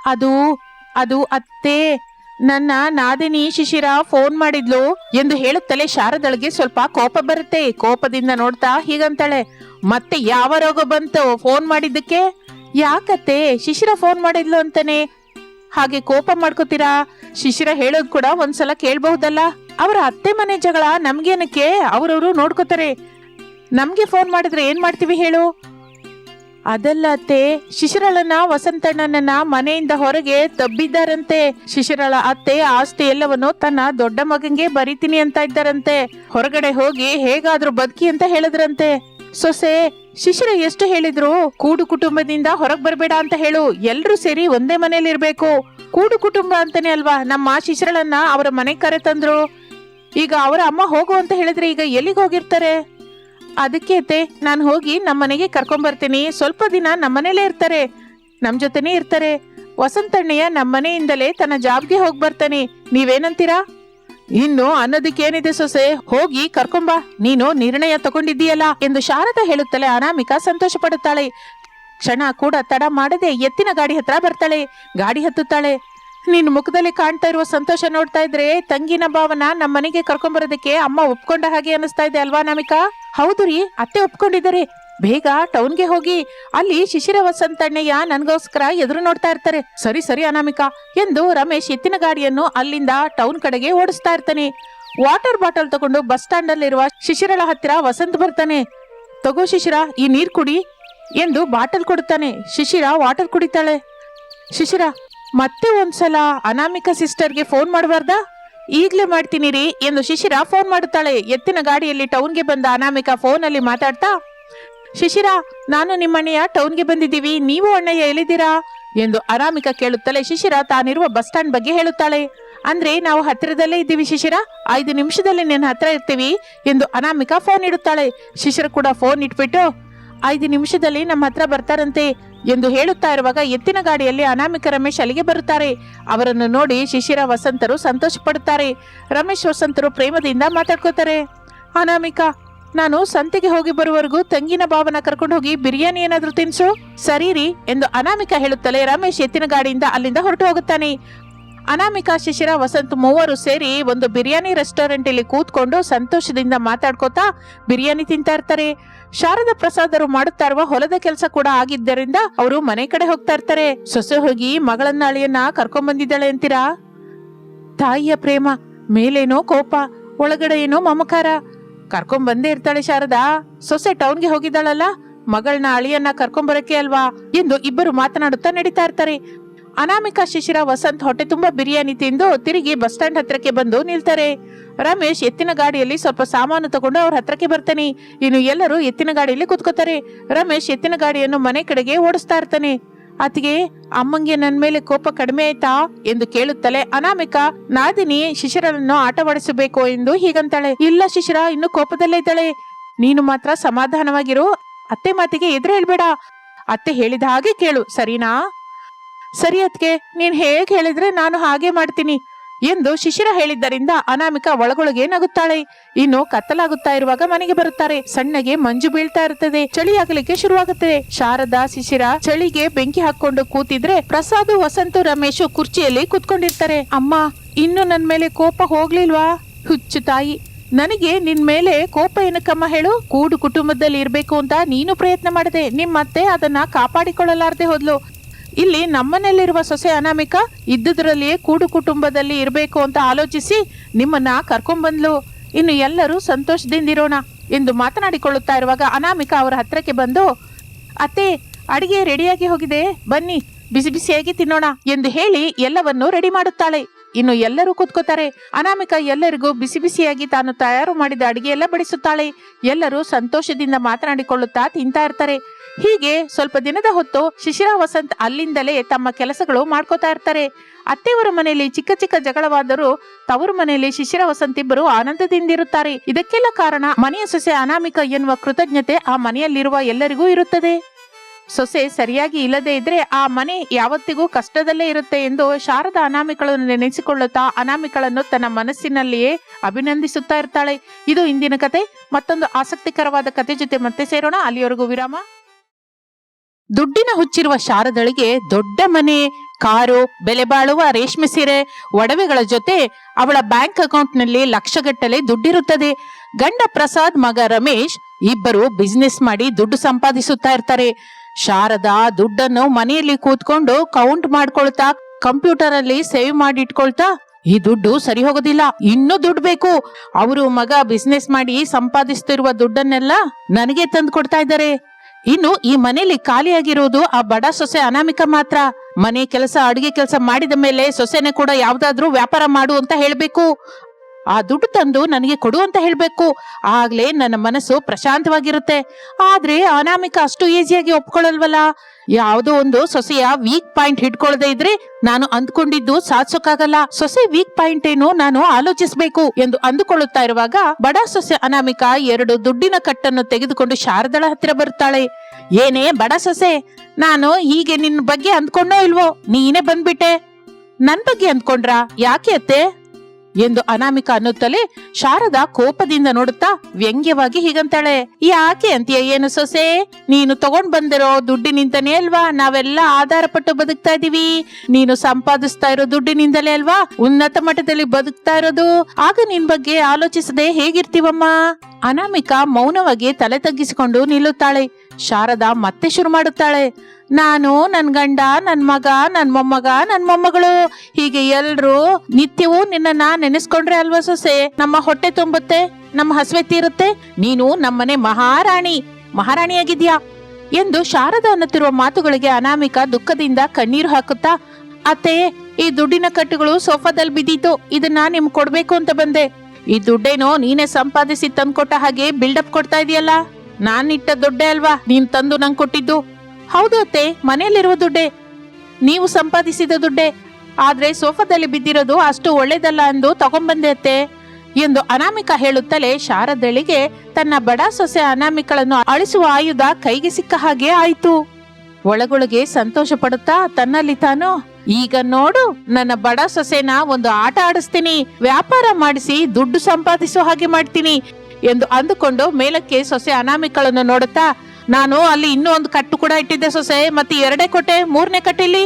ಅದು ಅದು ಅತ್ತೆ, ನನ್ನ ನಾದಿನಿ ಶಿಶಿರ ಫೋನ್ ಮಾಡಿದ್ಲು ಎಂದು ಹೇಳುತ್ತಲೇ ಶಾರದಳಿಗೆ ಸ್ವಲ್ಪ ಕೋಪ ಬರುತ್ತೆ. ಕೋಪದಿಂದ ನೋಡ್ತಾ ಹೀಗಂತಾಳೆ. ಮತ್ತೆ ಯಾವ ರೋಗ ಬಂತು ಫೋನ್ ಮಾಡಿದ್ದಕ್ಕೆ? ಯಾಕತ್ತೆ, ಶಿಶಿರ ಫೋನ್ ಮಾಡಿದ್ಲು ಅಂತಾನೆ? ಹಾಗೆ ಕೋಪ ಮಾಡ್ಕೋತೀರಾ? ಶಿಶಿರ ಹೇಳೋದ್ ಕೂಡ ಒಂದ್ಸಲ ಕೇಳ್ಬಹುದಲ್ಲ? ಅವರ ಅತ್ತೆ ಮನೆ ಜಗಳ ನಮ್ಗೇನಕ್ಕೆ? ಅವ್ರವ್ರು ನೋಡ್ಕೋತಾರೆ. ನಮ್ಗೆ ಫೋನ್ ಮಾಡಿದ್ರೆ ಏನ್ ಮಾಡ್ತೀವಿ ಹೇಳು? ಅದಲ್ಲ ಅತ್ತೆ ಶಿಶಿರಳನ್ನ ವಸಂತಣ್ಣನನ್ನ ಮನೆಯಿಂದ ಹೊರಗೆ ತಬ್ಬಿದ್ದಾರಂತೆ. ಶಿಶಿರಳ ಅತ್ತೆ ಆಸ್ತಿ ಎಲ್ಲವನ್ನು ತನ್ನ ದೊಡ್ಡ ಮಗಂಗೆ ಬರಿತೀನಿ ಅಂತ ಇದ್ದಾರಂತೆ. ಹೊರಗಡೆ ಹೋಗಿ ಹೇಗಾದ್ರೂ ಬದುಕಿ ಅಂತ ಹೇಳಿದ್ರಂತೆ. ಸೊಸೆ ಶಿಶಿರ ಎಷ್ಟು ಹೇಳಿದ್ರು? ಕೂಡು ಕುಟುಂಬದಿಂದ ಹೊರಗ್ ಬರಬೇಡ ಅಂತ ಹೇಳು. ಎಲ್ರೂ ಸೇರಿ ಒಂದೇ ಮನೇಲಿ ಇರ್ಬೇಕು. ಕೂಡು ಕುಟುಂಬ ಅಂತಾನೆ ಅಲ್ವಾ? ನಮ್ಮ ಶಿಶಿರಳನ್ನ ಅವರ ಮನೆಗೆ ಕರೆ ತಂದ್ರು. ಈಗ ಅವರ ಅಮ್ಮ ಹೋಗು ಅಂತ ಹೇಳಿದ್ರೆ ಈಗ ಎಲ್ಲಿಗೆ ಹೋಗಿರ್ತಾರೆ? ಅದಕ್ಕೆ ಅತ್ತೆ, ನಾನು ಹೋಗಿ ನಮ್ಮ ಮನೆಗೆ ಕರ್ಕೊಂಬರ್ತೀನಿ ಸ್ವಲ್ಪ ದಿನ ನಮ್ಮನೇಲೇ ಇರ್ತಾರೆ. ನಮ್ಮ ಜೊತೆನೇ ಇರ್ತಾರೆ. ವಸಂತಣ್ಣಯ್ಯ ನಮ್ಮ ಮನೆಯಿಂದಲೇ ತನ್ನ ಜಾಬ್ಗೆ ಹೋಗಿ ಬರ್ತಾನೆ. ನೀವೇನಂತೀರಾ? ಇನ್ನು ಅನ್ನೋದಕ್ಕೇನಿದೆ ಸೊಸೆ? ಹೋಗಿ ಕರ್ಕೊಂಬಾ. ನೀನು ನಿರ್ಣಯ ತಗೊಂಡಿದ್ದೀಯಲ್ಲ ಎಂದು ಶಾರದ ಹೇಳುತ್ತಲೇ ಅನಾಮಿಕಾ ಸಂತೋಷ ಪಡುತ್ತಾಳೆ ಕ್ಷಣ ಕೂಡ ತಡ ಮಾಡದೆ ಎತ್ತಿನ ಗಾಡಿ ಹತ್ರ ಬರ್ತಾಳೆ. ಗಾಡಿ ಹತ್ತುತ್ತಾಳೆ. ನಿನ್ನ ಮುಖದಲ್ಲಿ ಕಾಣ್ತಾ ಇರುವ ಸಂತೋಷ ನೋಡ್ತಾ ಇದ್ರೆ ತಂಗಿನ ಭಾವನ ನಮ್ಮ ಮನೆಗೆ ಕರ್ಕೊಂಬರೋದಕ್ಕೆ ಅಮ್ಮ ಒಪ್ಕೊಂಡ ಹಾಗೆ ಅನಿಸ್ತಾ ಇದೆ ಅಲ್ವಾ ಅನಾಮಿಕಾ? ಹೌದು ರೀ, ಅತ್ತೆ ಒಪ್ಕೊಂಡಿದ್ದಾರೆ. ಬೇಗ ಟೌನ್ಗೆ ಹೋಗಿ ಅಲ್ಲಿ ಶಿಶಿರ ವಸಂತಣ್ಣಯ್ಯ ನನಗೋಸ್ಕರ ಎದುರು ನೋಡ್ತಾ ಇರ್ತಾರೆ. ಸರಿ ಸರಿ ಅನಾಮಿಕಾ ಎಂದು ರಮೇಶ್ ಎತ್ತಿನ ಗಾಡಿಯನ್ನು ಅಲ್ಲಿಂದ ಟೌನ್ ಕಡೆಗೆ ಓಡಿಸ್ತಾ ಇರ್ತಾನೆ. ವಾಟರ್ ಬಾಟಲ್ ತಗೊಂಡು ಬಸ್ ಸ್ಟಾಂಡ್ ಅಲ್ಲಿರುವ ಶಿಶಿರಳ ಹತ್ತಿರ ವಸಂತ್ ಬರ್ತಾನೆ. ತಗೋ ಶಿಶಿರ, ಈ ನೀರು ಕುಡಿ ಎಂದು ಬಾಟಲ್ ಕೊಡುತ್ತಾನೆ. ಶಿಶಿರ ವಾಟರ್ ಕುಡಿತಾಳೆ. ಶಿಶಿರ, ಮತ್ತೆ ಒಂದ್ಸಲ ಅನಾಮಿಕಾ ಸಿಸ್ಟರ್ಗೆ ಫೋನ್ ಮಾಡಬಾರ್ದಾ? ಈಗ್ಲೇ ಮಾಡ್ತೀನಿ ರೀ ಎಂದು ಶಿಶಿರ ಫೋನ್ ಮಾಡುತ್ತಾಳೆ. ಎತ್ತಿನ ಗಾಡಿಯಲ್ಲಿ ಟೌನ್ಗೆ ಬಂದ ಅನಾಮಿಕಾ ಫೋನಲ್ಲಿ ಮಾತಾಡ್ತಾ ಶಿಶಿರ, ನಾನು ನಿಮ್ಮಣ್ಣಯ್ಯ ಟೌನ್ಗೆ ಬಂದಿದ್ದೀವಿ, ನೀವು ಅಣ್ಣಯ್ಯ ಎಲ್ಲಿದ್ದೀರಾ? ಎಂದು ಅನಾಮಿಕಾ ಕೇಳುತ್ತಲೇ ಶಿಶಿರ ತಾನಿರುವ ಬಸ್ ಸ್ಟ್ಯಾಂಡ್ ಬಗ್ಗೆ ಹೇಳುತ್ತಾಳೆ. ಅಂದ್ರೆ ನಾವು ಹತ್ತಿರದಲ್ಲೇ ಇದ್ದೀವಿ ಶಿಶಿರ, ಐದು ನಿಮಿಷದಲ್ಲಿ ನಿನ್ನ ಹತ್ರ ಇರ್ತೀವಿ ಎಂದು ಅನಾಮಿಕ ಫೋನ್ ಇಡುತ್ತಾಳೆ. ಶಿಶಿರ ಕೂಡ ಫೋನ್ ಇಟ್ಬಿಟ್ಟು, ಐದು ನಿಮಿಷದಲ್ಲಿ ನಮ್ಮ ಹತ್ರ ಬರ್ತಾರಂತೆ ಎಂದು ಹೇಳುತ್ತಾ ಇರುವಾಗ ಎತ್ತಿನ ಗಾಡಿಯಲ್ಲಿ ಅನಾಮಿಕ ರಮೇಶ್ ಅಲ್ಲಿಗೆ ಬರುತ್ತಾರೆ. ಅವರನ್ನು ನೋಡಿ ಶಿಶಿರ, ವಸಂತರು ಸಂತೋಷ ಪಡುತ್ತಾರೆ ರಮೇಶ್, ವಸಂತರು ಪ್ರೇಮದಿಂದ ಮಾತಾಡ್ಕೋತಾರೆ. ಅನಾಮಿಕಾ ನಾನು ಸಂತೆಗೆ ಹೋಗಿ ಬರುವವರೆಗೂ ತಂಗಿನ ಭಾವನ ಕರ್ಕೊಂಡು ಹೋಗಿ ಬಿರಿಯಾನಿ ಏನಾದ್ರೂ ತಿನ್ಸು? ಸರಿರಿ ಎಂದು ಅನಾಮಿಕಾ ಹೇಳುತ್ತಲೇ ರಮೇಶ್ ಎತ್ತಿನ ಗಾಡಿಯಿಂದ ಅಲ್ಲಿಂದ ಹೊರಟು ಹೋಗುತ್ತಾನೆ. ಅನಾಮಿಕಾ ಶಿಶಿರ ವಸಂತ್ ಮೂವರು ಸೇರಿ ಒಂದು ಬಿರಿಯಾನಿ ರೆಸ್ಟೋರೆಂಟ್ ಅಲ್ಲಿ ಕೂತ್ಕೊಂಡು ಸಂತೋಷದಿಂದ ಮಾತಾಡ್ಕೋತಾ ಬಿರಿಯಾನಿ ತಿಂತಾ ಇರ್ತಾರೆ. ಶಾರದಾ ಪ್ರಸಾದರು ಮಾಡುತ್ತಾ ಇರುವ ಹೊಲದ ಕೆಲಸ ಕೂಡ ಆಗಿದ್ದರಿಂದ ಅವರು ಮನೆ ಕಡೆ ಹೋಗ್ತಾ ಇರ್ತಾರೆ. ಸೊಸೆ ಹೋಗಿ ಮಗಳನ್ನ ಅಳಿಯನ್ನ ಕರ್ಕೊಂಡ್ ಬಂದಿದ್ದಾಳೆ ಅಂತೀರಾ? ತಾಯಿಯ ಪ್ರೇಮ, ಮೇಲೇನೋ ಕೋಪ, ಒಳಗಡೆ ಏನೋ ಮಮಕಾರ. ಕರ್ಕೊಂಡ್ ಬಂದೇ ಇರ್ತಾಳೆ ಶಾರದಾ. ಸೊಸೆ ಟೌನ್ಗೆ ಹೋಗಿದ್ದಾಳಲ್ಲ. ಮಗಳನ್ನ ಅಳಿಯನ್ನ ಕರ್ಕೊಂಬರಕ್ಕೆ ಅಲ್ವಾ? ಎಂದು ಇಬ್ಬರು ಮಾತನಾಡುತ್ತಾ ನಡೀತಾ ಇರ್ತಾರೆ. ಅನಾಮಿಕಾ, ಶಿಶಿರ, ವಸಂತ್ ಹೊಟ್ಟೆ ತುಂಬಾ ಬಿರಿಯಾನಿ ತಿಂದು ತಿರುಗಿ ಬಸ್ ಸ್ಟ್ಯಾಂಡ್ ಹತ್ರಕ್ಕೆ ಬಂದು ನಿಲ್ತಾರೆ. ರಮೇಶ್ ಎತ್ತಿನ ಗಾಡಿಯಲ್ಲಿ ಸ್ವಲ್ಪ ಸಾಮಾನು ತಗೊಂಡು ಅವ್ರ ಹತ್ರಕ್ಕೆ ಬರ್ತಾನೆ. ಇನ್ನು ಎಲ್ಲರೂ ಎತ್ತಿನ ಗಾಡಿಯಲ್ಲಿ ಕುತ್ಕೋತಾರೆ. ರಮೇಶ್ ಎತ್ತಿನ ಗಾಡಿಯನ್ನು ಮನೆ ಕಡೆಗೆ ಓಡಿಸ್ತಾ ಇರ್ತಾನೆ. ಅತಿಗೆ ಅಮ್ಮಂಗೆ ನನ್ ಮೇಲೆ ಕೋಪ ಕಡಿಮೆ ಆಯ್ತಾ? ಎಂದು ಕೇಳುತ್ತಲೇ ಅನಾಮಿಕಾ, ನಾದಿನಿ ಶಿಶಿರನನ್ನು ಆಟವಾಡಿಸಬೇಕು ಎಂದು ಹೀಗಂತಾಳೆ. ಇಲ್ಲ ಶಿಶಿರ ಇನ್ನು ಕೋಪದಲ್ಲೇ ಇದ್ದಾಳೆ. ನೀನು ಮಾತ್ರ ಸಮಾಧಾನವಾಗಿರು. ಅತ್ತೆ ಮಾತಿಗೆ ಎದುರು ಹೇಳ್ಬೇಡ. ಅತ್ತೆ ಹೇಳಿದ ಹಾಗೆ ಕೇಳು, ಸರಿನಾ? ಸರಿ ಅತ್ಗೆ ನೀನ್ ಹೇಗೆ ಹೇಳಿದ್ರೆ ನಾನು ಹಾಗೆ ಮಾಡ್ತೀನಿ. ಎಂದು ಶಿಶಿರ ಹೇಳಿದ್ದರಿಂದ ಅನಾಮಿಕ ಒಳಗೊಳಗೆ ನಗುತ್ತಾಳೆ. ಇನ್ನು ಕತ್ತಲಾಗುತ್ತಾ ಇರುವಾಗ ಮನೆಗೆ ಬರುತ್ತಾರೆ. ಸಣ್ಣಗೆ ಮಂಜು ಬೀಳ್ತಾ ಇರುತ್ತದೆ. ಚಳಿಯಾಗಲಿಕ್ಕೆ ಶುರುವಾಗುತ್ತದೆ. ಶಾರದಾ, ಶಿಶಿರ ಚಳಿಗೆ ಬೆಂಕಿ ಹಾಕೊಂಡು ಕೂತಿದ್ರೆ ಪ್ರಸಾದ್, ವಸಂತು, ರಮೇಶು ಕುರ್ಚಿಯಲ್ಲಿ ಕುತ್ಕೊಂಡಿರ್ತಾರೆ. ಅಮ್ಮ, ಇನ್ನು ನನ್ ಮೇಲೆ ಕೋಪ ಹೋಗ್ಲಿಲ್ವಾ? ಹುಚ್ಚು ತಾಯಿ, ನನಗೆ ನಿನ್ ಮೇಲೆ ಕೋಪ ಏನಕ್ಕಮ್ಮ ಹೇಳು? ಕೂಡು ಕುಟುಂಬದಲ್ಲಿ ಇರ್ಬೇಕು ಅಂತ ನೀನು ಪ್ರಯತ್ನ ಮಾಡಿದೆ. ನಿಮ್ಮತ್ತೆ ಅದನ್ನ ಕಾಪಾಡಿಕೊಳ್ಳಲಾರದೆ ಹೋದ್ಲು. ಇಲ್ಲಿ ನಮ್ಮನೆಯಲ್ಲಿರುವ ಸೊಸೆ ಅನಾಮಿಕ ಇದ್ದುದರಲ್ಲಿಯೇ ಕೂಡು ಕುಟುಂಬದಲ್ಲಿ ಇರಬೇಕು ಅಂತ ಆಲೋಚಿಸಿ ನಿಮ್ಮನ್ನ ಕರ್ಕೊಂಡ್ಬಂದ್ಲು. ಇನ್ನು ಎಲ್ಲರೂ ಸಂತೋಷದಿಂದಿರೋಣ ಎಂದು ಮಾತನಾಡಿಕೊಳ್ಳುತ್ತಾ ಇರುವಾಗ ಅನಾಮಿಕ ಅವರ ಹತ್ರಕ್ಕೆ ಬಂದು, ಅತ್ತೆ, ಅಡಿಗೆ ರೆಡಿಯಾಗಿ ಹೋಗಿದೆ. ಬನ್ನಿ, ಬಿಸಿ ಬಿಸಿಯಾಗಿ ತಿನ್ನೋಣ ಎಂದು ಹೇಳಿ ಎಲ್ಲವನ್ನೂ ರೆಡಿ ಮಾಡುತ್ತಾಳೆ. ಇನ್ನು ಎಲ್ಲರೂ ಕೂತ್ಕೋತಾರೆ. ಅನಾಮಿಕ ಎಲ್ಲರಿಗೂ ಬಿಸಿ ಬಿಸಿಯಾಗಿ ತಾನು ತಯಾರು ಮಾಡಿದ ಅಡಿಗೆ ಎಲ್ಲ ಬಡಿಸುತ್ತಾಳೆ. ಎಲ್ಲರೂ ಸಂತೋಷದಿಂದ ಮಾತನಾಡಿಕೊಳ್ಳುತ್ತಾ ತಿಂತಾ ಇರ್ತಾರೆ. ಹೀಗೆ ಸ್ವಲ್ಪ ದಿನದ ಹೊತ್ತು ಶಿಶಿರ ವಸಂತ್ ಅಲ್ಲಿಂದಲೇ ತಮ್ಮ ಕೆಲಸಗಳು ಮಾಡ್ಕೋತಾ ಇರ್ತಾರೆ. ಅತ್ತೆಯವರ ಮನೆಯಲ್ಲಿ ಚಿಕ್ಕ ಚಿಕ್ಕ ಜಗಳವಾದರೂ ತವರು ಮನೆಯಲ್ಲಿ ಶಿಶಿರ ವಸಂತ್ ಇಬ್ಬರು ಆನಂದದಿಂದಿರುತ್ತಾರೆ. ಇದಕ್ಕೆಲ್ಲ ಕಾರಣ ಮನೆಯ ಸೊಸೆ ಅನಾಮಿಕ ಎನ್ನುವ ಕೃತಜ್ಞತೆ ಆ ಮನೆಯಲ್ಲಿರುವ ಎಲ್ಲರಿಗೂ ಇರುತ್ತದೆ. ಸೊಸೆ ಸರಿಯಾಗಿ ಇಲ್ಲದೆ ಇದ್ರೆ ಆ ಮನೆ ಯಾವತ್ತಿಗೂ ಕಷ್ಟದಲ್ಲೇ ಇರುತ್ತೆ ಎಂದು ಶಾರದಾ ಅನಾಮಿಕಳನ್ನು ನೆನೆಸಿಕೊಳ್ಳುತ್ತಾ ಅನಾಮಿಕಳನ್ನು ತನ್ನ ಮನಸ್ಸಿನಲ್ಲಿಯೇ ಅಭಿನಂದಿಸುತ್ತಾ ಇರ್ತಾಳೆ. ಇದು ಇಂದಿನ ಕತೆ. ಮತ್ತೊಂದು ಆಸಕ್ತಿಕರವಾದ ಕತೆ ಜೊತೆ ಮತ್ತೆ ಸೇರೋಣ. ಅಲ್ಲಿಯವರೆಗೂ ವಿರಾಮ. ದುಡ್ಡಿನ ಹುಚ್ಚಿರುವ ಶಾರದಳಿಗೆ ದೊಡ್ಡ ಮನೆ, ಕಾರು, ಬೆಲೆ ಬಾಳುವ ರೇಷ್ಮೆ ಸೀರೆ, ಒಡವೆಗಳ ಜೊತೆ ಅವಳ ಬ್ಯಾಂಕ್ ಅಕೌಂಟ್ನಲ್ಲಿ ಲಕ್ಷಗಟ್ಟಲೆ ದುಡ್ಡಿರುತ್ತದೆ. ಗಂಡ ಪ್ರಸಾದ್, ಮಗ ರಮೇಶ್ ಇಬ್ಬರು ಬಿಸ್ನೆಸ್ ಮಾಡಿ ದುಡ್ಡು ಸಂಪಾದಿಸುತ್ತಾ ಇರ್ತಾರೆ. ಶಾರದಾ ದುಡ್ಡನ್ನು ಮನೆಯಲ್ಲಿ ಕೂತ್ಕೊಂಡು ಕೌಂಟ್ ಮಾಡ್ಕೊಳ್ತಾ ಕಂಪ್ಯೂಟರ್ ಅಲ್ಲಿ ಸೇವ್ ಮಾಡಿ ಇಟ್ಕೊಳ್ತಾ ಈ ದುಡ್ಡು ಸರಿ ಹೋಗೋದಿಲ್ಲ, ಇನ್ನೂ ದುಡ್ಡು ಬೇಕು. ಅವರು ಮಗ ಬಿಸ್ನೆಸ್ ಮಾಡಿ ಸಂಪಾದಿಸ್ತಿರುವ ದುಡ್ಡನ್ನೆಲ್ಲ ನನಗೆ ತಂದು ಕೊಡ್ತಾ ಇದ್ದಾರೆ. ಇನ್ನು ಈ ಮನೆಯಲ್ಲಿ ಖಾಲಿಯಾಗಿರೋದು ಆ ಬಡ ಸೊಸೆ ಅನಾಮಿಕ ಮಾತ್ರ. ಮನೆ ಕೆಲಸ, ಅಡುಗೆ ಕೆಲಸ ಮಾಡಿದ ಮೇಲೆ ಸೊಸೆನೆ ಕೂಡ ಯಾವ್ದಾದ್ರೂ ವ್ಯಾಪಾರ ಮಾಡು ಅಂತ ಹೇಳ್ಬೇಕು. ಆ ದುಡ್ಡು ತಂದು ನನಗೆ ಕೊಡು ಅಂತ ಹೇಳ್ಬೇಕು. ಆಗ್ಲೇ ನನ್ನ ಮನಸ್ಸು ಪ್ರಶಾಂತವಾಗಿರುತ್ತೆ. ಆದ್ರೆ ಅನಾಮಿಕ ಅಷ್ಟು ಈಸಿಯಾಗಿ ಒಪ್ಕೊಳ್ಳಲ್ವಲ್ಲ? ಯಾವುದೋ ಒಂದು ಸೊಸೆಯ ವೀಕ್ ಪಾಯಿಂಟ್ ಹಿಡ್ಕೊಳ್ಳದೆ ಇದ್ರೆ ನಾನು ಅಂದ್ಕೊಂಡಿದ್ದು ಸಾಧಿಸೋಕ್ಕಾಗಲ್ಲ ಸೊಸೆ ವೀಕ್ ಪಾಯಿಂಟ್ ಏನು ನಾನು ಆಲೋಚಿಸಬೇಕು ಎಂದು ಅಂದುಕೊಳ್ಳುತ್ತಾ ಇರುವಾಗ ಬಡ ಸೊಸೆ ಅನಾಮಿಕ ಎರಡು ದುಡ್ಡಿನ ಕಟ್ಟನ್ನು ತೆಗೆದುಕೊಂಡು ಶಾರದಳ ಹತ್ತಿರ ಬರುತ್ತಾಳೆ. ಏನೇ ಬಡ ಸೊಸೆ, ನಾನು ಹೀಗೆ ನಿನ್ನ ಬಗ್ಗೆ ಅಂದ್ಕೊಂಡೋ ಇಲ್ವೋ? ನೀನೇ ಬಂದ್ಬಿಟ್ಟೆ. ನನ್ ಬಗ್ಗೆ ಅಂದ್ಕೊಂಡ್ರಾ? ಯಾಕೆ ಅತ್ತೆ? ಎಂದು ಅನಾಮಿಕ ಅನ್ನುತ್ತಲೇ ಶಾರದಾ ಕೋಪದಿಂದ ನೋಡುತ್ತಾ ವ್ಯಂಗ್ಯವಾಗಿ ಹೀಗಂತಾಳೆ ಯಾಕೆ ಅಂತೀಯ ಏನು ಸೊಸೆ? ನೀನು ತಗೊಂಡ್ ಬಂದಿರೋ ದುಡ್ಡಿನಿಂದನೇ ಅಲ್ವಾ ನಾವೆಲ್ಲ ಆಧಾರ ಪಟ್ಟು ಬದುಕ್ತಾ ಇದೀವಿ? ನೀನು ಸಂಪಾದಿಸ್ತಾ ಇರೋ ದುಡ್ಡಿನಿಂದಲೇ ಅಲ್ವಾ ಉನ್ನತ ಮಟ್ಟದಲ್ಲಿ ಬದುಕ್ತಾ ಇರೋದು? ಆಗ ನಿನ್ ಬಗ್ಗೆ ಆಲೋಚಿಸದೆ ಹೇಗಿರ್ತೀವಮ್ಮ? ಅನಾಮಿಕ ಮೌನವಾಗಿ ತಲೆ ತಗ್ಗಿಸಿಕೊಂಡು ನಿಲ್ಲುತ್ತಾಳೆ. ಶಾರದಾ ಮತ್ತೆ ಶುರು ಮಾಡುತ್ತಾಳೆ ನಾನು ನನ್ನ ಗಂಡ ನನ್ನ ಮಗ ನನ್ನ ಮೊಮ್ಮಗ ನನ್ನ ಮೊಮ್ಮಗಳು. ಹೀಗೆ ಎಲ್ಲರೂ ನಿತ್ಯವೂ ನಿನ್ನನ್ನ ನೆನೆಸ್ಕೊಂಡ್ರೆ ಅಲ್ವಾ ಸೊಸೆ? ನಮ್ಮ ಹೊಟ್ಟೆ ತುಂಬುತ್ತೆ, ನಮ್ಮ ಹಸುವೆ ತೀರುತ್ತೆ. ನೀನು ನಮ್ಮನೆ ಮಹಾರಾಣಿ, ಮಹಾರಾಣಿಯಾಗಿದ್ಯಾ? ಎಂದು ಶಾರದಾ ಅನ್ನುತ್ತಿರುವ ಮಾತುಗಳಿಗೆ ಅನಾಮಿಕ ದುಃಖದಿಂದ ಕಣ್ಣೀರು ಹಾಕುತ್ತಾ, ಅತ್ತೆ, ಈ ದುಡ್ಡಿನ ಕಟ್ಟುಗಳು ಸೋಫಾದಲ್ಲಿ ಬಿದ್ದೀತು ಇದನ್ನ ನಿಮ್ ಕೊಡ್ಬೇಕು ಅಂತ ಬಂದೆ. ಈ ದುಡ್ಡೇನೋ ನೀನೇ ಸಂಪಾದಿಸಿ ತಂದ್ಕೊಟ್ಟ ಹಾಗೆ ಬಿಲ್ಡಪ್ ಕೊಡ್ತಾ ಇದೆಯಲ್ಲ? ನಾನ್ ಇಟ್ಟ ದುಡ್ಡೇ ಅಲ್ವಾ? ನೀನ್ ತಂದು ನಂಗೆ ಕೊಟ್ಟಿದ್ದು. ಹೌದು ಅತ್ತೆ, ಮನೆಯಲ್ಲಿರುವ ದುಡ್ಡೆ. ನೀವು ಸಂಪಾದಿಸಿದ ದುಡ್ಡೆ. ಆದ್ರೆ ಸೋಫಾದಲ್ಲಿ ಬಿದ್ದಿರೋದು ಅಷ್ಟು ಒಳ್ಳೇದಲ್ಲ ಎಂದು ತಗೊಂಡ್ಬಂದೆ ಅತ್ತೆ ಎಂದು ಅನಾಮಿಕ ಹೇಳುತ್ತಲೇ ಶಾರದಳಿಗೆ ತನ್ನ ಬಡ ಸೊಸೆ ಅನಾಮಿಕಳನ್ನು ಅಳಿಸುವ ಆಯುಧ ಕೈಗೆ ಸಿಕ್ಕ ಹಾಗೆ ಆಯ್ತು. ಒಳಗೊಳಗೆ ಸಂತೋಷ ಪಡುತ್ತಾ ತನ್ನಲ್ಲಿ ತಾನು, ಈಗ ನೋಡು, ನನ್ನ ಬಡ ಸೊಸೆನ ಒಂದು ಆಟ ಆಡಿಸ್ತೀನಿ, ವ್ಯಾಪಾರ ಮಾಡಿಸಿ, ದುಡ್ಡು ಸಂಪಾದಿಸೋ ಹಾಗೆ ಮಾಡ್ತೀನಿ ಎಂದು ಅಂದುಕೊಂಡು ಮೇಲಕ್ಕೆ ಸೊಸೆ ಅನಾಮಿಕಳನ್ನು ನೋಡುತ್ತಾ ನಾನು ಅಲ್ಲಿ ಇನ್ನೂ ಒಂದು ಕಟ್ಟು ಕೂಡ ಇಟ್ಟಿದ್ದೆ ಸೊಸೆ. ಮತ್ತೆ ಎರಡೇ ಕೊಟ್ಟೆ, ಮೂರನೇ ಕಟ್ಟಿಲಿ?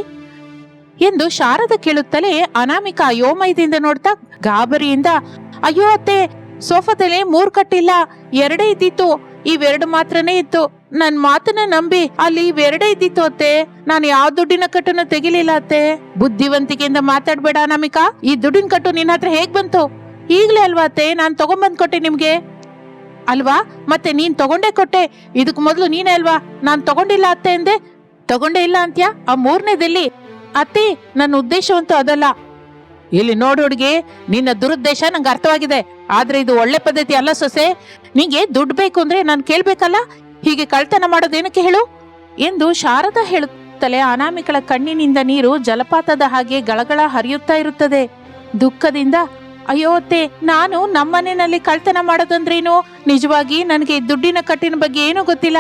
ಎಂದು ಶಾರದ ಕೇಳುತ್ತಲೇ ಅನಾಮಿಕ ಅಯೋಮಯದಿಂದ ನೋಡ್ತಾ ಗಾಬರಿಯಿಂದ, ಅಯ್ಯೋ ಅತ್ತೆ, ಸೋಫಾದಲ್ಲಿ ಮೂರ್ ಕಟ್ಟಿಲ್ಲ, ಎರಡೇ ಇದ್ದಿತ್ತು. ಇವೆರಡು ಮಾತ್ರನೇ ಇತ್ತು. ನನ್ ಮಾತನ್ನ ನಂಬಿ ಅಲ್ಲಿ ಇವೆರಡೇ ಇದ್ದಿತ್ತು ಅತ್ತೆ. ನಾನು ಯಾವ ದುಡ್ಡಿನ ಕಟ್ಟನ್ನು ತೆಗಿಲಿಲ್ಲ ಅತ್ತೆ. ಬುದ್ಧಿವಂತಿಕೆಯಿಂದ ಮಾತಾಡ್ಬೇಡ ಅನಾಮಿಕಾ. ಈ ದುಡ್ಡಿನ ಕಟ್ಟು ನಿನ್ನ ಹತ್ರ ಹೇಗ್ ಬಂತು? ಈಗ್ಲೇ ಅಲ್ವಾ ಅತ್ತೆ, ನಾನ್ ತಗೊಂಬಂದ್ ಕೊಟ್ಟೆ ನಿಮ್ಗೆ. ಅಲ್ವಾ? ಮತ್ತೆ ನೀನ್ ತಗೊಂಡೇ ಕೊಟ್ಟೆ. ಇದಕ್ ಮೊದಲು ನೀನೇ ಅಲ್ವಾ? ನಾನ್ ತಗೊಂಡಿಲ್ಲ ಅತ್ತೆ ಎಂದೆ ತಗೊಂಡೇ ಇಲ್ಲ ಅಂತ್ಯ? ಆ ಮೂರನೇದಲ್ಲಿ. ಅತ್ತೆ, ನನ್ನ ಉದ್ದೇಶವಂತೂ ಅದಲ್ಲ. ಇಲ್ಲಿ ನೋಡು ಹುಡುಗಿ, ನಿನ್ನ ದುರುದ್ದೇಶ ನಂಗೆ ಅರ್ಥವಾಗಿದೆ. ಆದ್ರೆ ಇದು ಒಳ್ಳೆ ಪದ್ಧತಿ ಅಲ್ಲ ಸೊಸೆ. ನಿಂಗೆ ದುಡ್ಡು ಬೇಕು ಅಂದ್ರೆ ನಾನು ಕೇಳ್ಬೇಕಲ್ಲ? ಹೀಗೆ ಕಳ್ತನ ಮಾಡೋದೇನಕ್ಕೆ ಹೇಳು? ಎಂದು ಶಾರದಾ ಹೇಳುತ್ತಲೇ ಅನಾಮಿಕಳ ಕಣ್ಣಿನಿಂದ ನೀರು ಜಲಪಾತದ ಹಾಗೆ ಗಳಗಳ ಹರಿಯುತ್ತಾ ಇರುತ್ತದೆ. ದುಃಖದಿಂದ ಅಯ್ಯೋ ಅತ್ತೆ, ನಾನು ನಮ್ಮನೆಯಲ್ಲಿ ಕಳ್ತನ ಮಾಡೋದಂದ್ರೇನು? ನಿಜವಾಗಿ ನನಗೆ ದುಡ್ಡಿನ ಕಟ್ಟಿನ ಬಗ್ಗೆ ಏನೂ ಗೊತ್ತಿಲ್ಲ.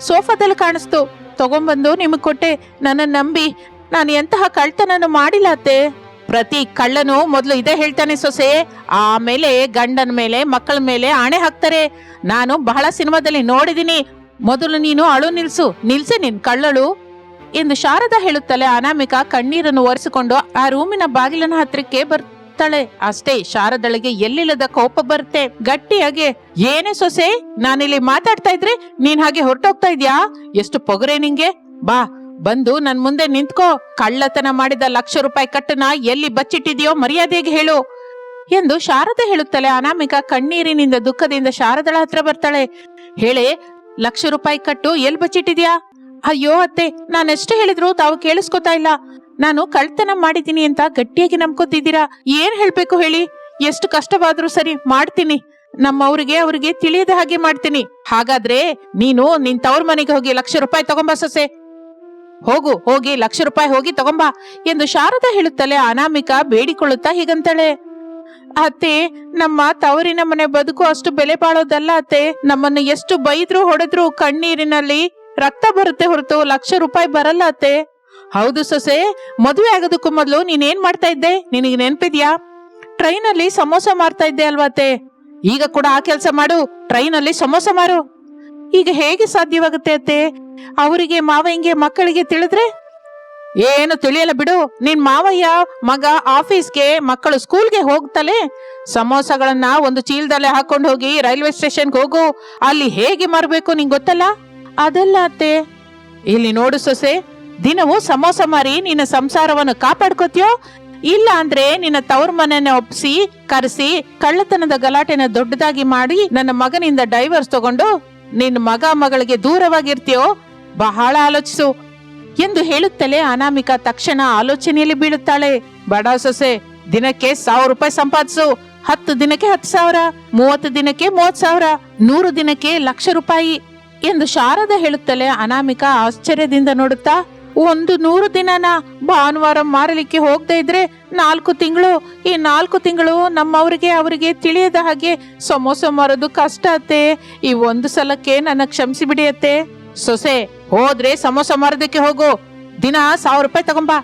ಸೋಫಾದಲ್ಲಿ ಕಾಣಿಸ್ತು. ತಗೊಂಬಂದು ನಿಮಗೆ ಕೊಟ್ಟೆ. ನನ್ನ ನಂಬಿ. ನಾನು ಎಂತಹ ಕಳ್ತನನು ಮಾಡಿಲ್ಲ ಅತ್ತೆ. ಪ್ರತಿ ಕಳ್ಳನು ಮೊದಲು ಇದೇ ಹೇಳ್ತಾನೆ ಸೊಸೆ. ಆಮೇಲೆ ಗಂಡನ ಮೇಲೆ, ಮಕ್ಕಳ ಮೇಲೆ ಆಣೆ ಹಾಕ್ತಾರೆ. ನಾನು ಬಹಳ ಸಿನಿಮಾದಲ್ಲಿ ನೋಡಿದೀನಿ ಮೊದಲು ನೀನು ಅಳು ನಿಲ್ಸು. ನಿಲ್ಸೆ ನಿನ್ ಕಳ್ಳಳು ಎಂದು ಶಾರದಾ ಹೇಳುತ್ತಲೇ ಅನಾಮಿಕ ಕಣ್ಣೀರನ್ನು ಒರೆಸಿಕೊಂಡು ಆ ರೂಮಿನ ಬಾಗಿಲಿನ ಹತ್ರಕ್ಕೆ ಬರ್ತಾಳೆ ಅಷ್ಟೇ, ಶಾರದಳಿಗೆ ಎಲ್ಲಿಲ್ಲದ ಕೋಪ ಬರುತ್ತೆ. ಗಟ್ಟಿಯಾಗೆ, ಏನೇ ಸೊಸೆ, ನಾನಿಲ್ಲಿ ಮಾತಾಡ್ತಾ ಇದ್ರೆ ನೀನ್ ಹಾಗೆ ಹೊರಟೋಗ್ತಾ ಇದ್ಯಾ? ಎಷ್ಟು ಪೊಗರೆ ನಿಂಗೆ? ಬಾ, ಬಂದು ನನ್ ಮುಂದೆ ನಿಂತ್ಕೋ. ಕಳ್ಳತನ ಮಾಡಿದ ಲಕ್ಷ ರೂಪಾಯಿ ಕಟ್ಟನ ಎಲ್ಲಿ ಬಚ್ಚಿಟ್ಟಿದ್ಯೋ ಮರ್ಯಾದೆಗೆ ಹೇಳು. ಎಂದು ಶಾರದೆ ಹೇಳುತ್ತಲೇ ಅನಾಮಿಕ ಕಣ್ಣೀರಿನಿಂದ ದುಃಖದಿಂದ ಶಾರದಳ ಹತ್ರ ಬರ್ತಾಳೆ. ಹೇಳಿ, ಲಕ್ಷ ರೂಪಾಯಿ ಕಟ್ಟು ಎಲ್ ಬಚ್ಚಿಟ್ಟಿದ್ಯಾ? ಅಯ್ಯೋ, ಅತ್ತೆ, ನಾನೆಷ್ಟು ಹೇಳಿದ್ರು ತಾವು ಕೇಳಿಸ್ಕೊತಾ ಇಲ್ಲ. ನಾನು ಕಳ್ತನ ಮಾಡಿದ್ದೀನಿ ಅಂತ ಗಟ್ಟಿಯಾಗಿ ನಂಬ್ಕೊತಿದ್ದೀರಾ? ಏನ್ ಹೇಳ್ಬೇಕು ಹೇಳಿ? ಎಷ್ಟು ಕಷ್ಟವಾದ್ರೂ ಸರಿ ಮಾಡ್ತೀನಿ. ನಮ್ಮವ್ರಿಗೆ ಅವ್ರಿಗೆ ತಿಳಿಯದ ಹಾಗೆ ಮಾಡ್ತೀನಿ. ಹಾಗಾದ್ರೆ ನೀನು ನಿನ್ ತವ್ರ ಮನೆಗೆ ಹೋಗಿ ಲಕ್ಷ ರೂಪಾಯಿ ತಗೊಂಬ ಸೊಸೆ. ಹೋಗು, ಹೋಗಿ ಲಕ್ಷ ರೂಪಾಯಿ ಹೋಗಿ ತಗೊಂಬ ಎಂದು ಶಾರದಾ ಹೇಳುತ್ತಲೇ ಅನಾಮಿಕ ಬೇಡಿಕೊಳ್ಳುತ್ತಾ ಹೀಗಂತಾಳೆ. ಅತ್ತೆ, ನಮ್ಮ ತವರಿನ ಮನೆ ಬದುಕು ಅಷ್ಟು ಬೆಲೆ ಬಾಳೋದಲ್ಲ ಅತ್ತೆ. ನಮ್ಮನ್ನು ಎಷ್ಟು ಬೈದ್ರು ಹೊಡೆದ್ರು ಕಣ್ಣೀರಿನಲ್ಲಿ ರಕ್ತ ಬರುತ್ತೆ ಹೊರತು ಲಕ್ಷ ರೂಪಾಯಿ ಬರಲ್ಲ ಅತ್ತೆ. ಹೌದು ಸೊಸೆ, ಮದುವೆ ಆಗೋದಕ್ಕೂ ಮೊದಲು ನೀನೇನ್ ಮಾಡ್ತಾ ಇದ್ದೆ? ನಿನಗೆ ನೆನ್ಪಿದ್ಯಾ? ಟ್ರೈನಲ್ಲಿ ಸಮೋಸ ಮಾರ್ತಾ ಇದ್ದೆ ಅಲ್ವಾತೆ ಈಗ ಕೂಡ ಆ ಕೆಲಸ ಮಾಡು, ಟ್ರೈನಲ್ಲಿ ಸಮೋಸ ಮಾರು. ಈಗ ಹೇಗೆ ಸಾಧ್ಯವಾಗುತ್ತೆ ಅತ್ತೆ? ಅವರಿಗೆ, ಮಾವಯ್ಯಂಗೆ, ಮಕ್ಕಳಿಗೆ ತಿಳಿದ್ರೆ? ಏನು ತಿಳಿಯಲ್ಲ ಬಿಡು. ನಿನ್ ಮಾವಯ್ಯ ಮಗ ಆಫೀಸ್ಗೆ, ಮಕ್ಕಳು ಸ್ಕೂಲ್ಗೆ ಹೋಗ್ತಲೇ ಸಮೋಸಗಳನ್ನ ಒಂದು ಚೀಲದಲ್ಲೇ ಹಾಕೊಂಡು ಹೋಗಿ ರೈಲ್ವೆ ಸ್ಟೇಷನ್ಗೆ ಹೋಗು. ಅಲ್ಲಿ ಹೇಗೆ ಮಾರಬೇಕು ನಿಂಗೆ ಗೊತ್ತಲ್ಲ? ಅದಲ್ಲ ಅತ್ತೆ. ಇಲ್ಲಿ ನೋಡು ಸೊಸೆ ದಿನವೂ ಸಮೋಸ ಮಾರಿ ನಿನ್ನ ಸಂಸಾರವನ್ನು ಕಾಪಾಡ್ಕೋತೀಯೋ? ಇಲ್ಲ ಅಂದ್ರೆ ನಿನ್ನ ತವ್ರ ಮನೆಯನ್ನ ಒಪ್ಸಿ, ಕರೆಸಿ, ಕಳ್ಳತನದ ಗಲಾಟೆನ ದೊಡ್ಡದಾಗಿ ಮಾಡಿ ನನ್ನ ಮಗನಿಂದ ಡೈವರ್ಸ್ ತಗೊಂಡು ನಿನ್ನ ಮಗ ಮಗಳಿಗೆ ದೂರವಾಗಿರ್ತೀಯೋ? ಬಹಳ ಆಲೋಚಿಸು. ಎಂದು ಹೇಳುತ್ತಲೇ ಅನಾಮಿಕಾ ತಕ್ಷಣ ಆಲೋಚನೆಯಲ್ಲಿ ಬೀಳುತ್ತಾಳೆ. ಬಡ ಸೊಸೆ, ದಿನಕ್ಕೆ ಸಾವಿರ ರೂಪಾಯಿ ಸಂಪಾದಿಸು. ಹತ್ತು ದಿನಕ್ಕೆ ಹತ್ತು ಸಾವಿರ, ಮೂವತ್ತು ದಿನಕ್ಕೆ ಮೂವತ್ ಸಾವಿರ, ನೂರು ದಿನಕ್ಕೆ ಲಕ್ಷ ರೂಪಾಯಿ ಎಂದು ಶಾರದ ಹೇಳುತ್ತಲೇ ಅನಾಮಿಕಾ ಆಶ್ಚರ್ಯದಿಂದ ನೋಡುತ್ತಾ ಒಂದು ನೂರು ದಿನನ ಭಾನುವಾರ ಮಾರಲಿಕ್ಕೆ ಹೋಗದೆ ಇದ್ರೆ ನಾಲ್ಕು ತಿಂಗಳು, ಈ ನಾಲ್ಕು ತಿಂಗಳು ನಮ್ಮವರಿಗೆ, ಅವರಿಗೆ ತಿಳಿಯದ ಹಾಗೆ ಸಮೋಸ ಮಾರೋದು ಕಷ್ಟ ಅತ್ತೆ. ಈ ಒಂದು ಸಲಕ್ಕೆ ನನ್ನ ಕ್ಷಮಿಸಿ ಬಿಡಿಯತ್ತೆ ಸೊಸೆ, ಹೋದ್ರೆ ಸಮೋಸ ಮಾರೋದಕ್ಕೆ ಹೋಗು. ದಿನ ಸಾವಿರ ರೂಪಾಯಿ ತಗೊಂಬಾ.